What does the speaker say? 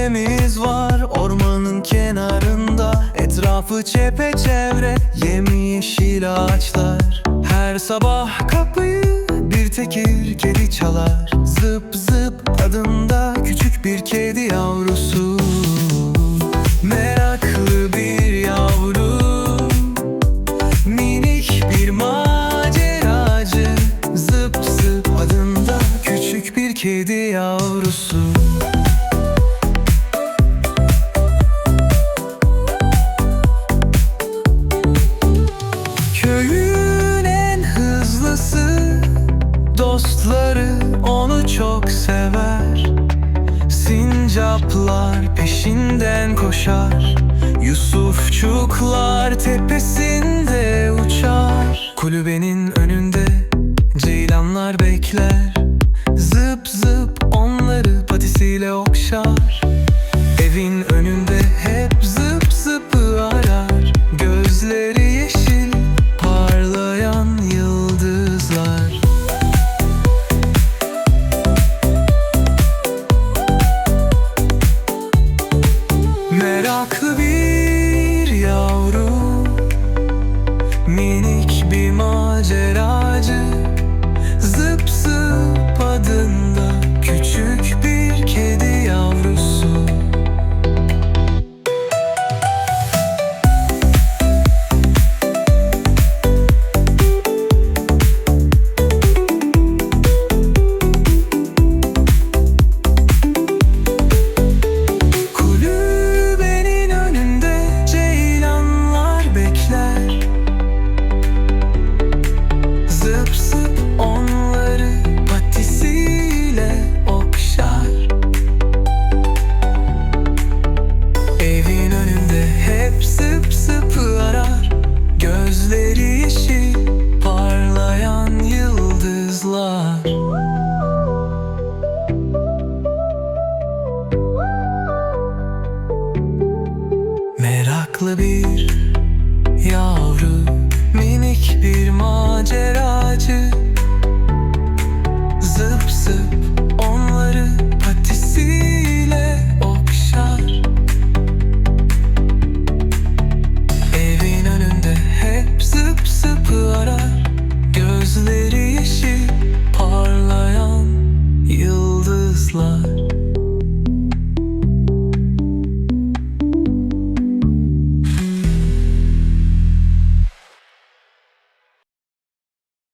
Evimiz var ormanın kenarında Etrafı çepeçevre yemyeşil ağaçlar. Her sabah kapıyı bir tekir kedi çalar. Zıp zıp adında küçük bir kedi yavrusu. Meraklı bir yavru Minik bir maceracı. Zıp zıp adında küçük bir kedi yavrusu. Çok sever. Sincaplar peşinden koşar. Yusufçuklar tepesinde uçar. Kulübenin önünde ceylanlar bekler Meraklı bir yavru Minik bir maceracı bir yavru Minik bir mal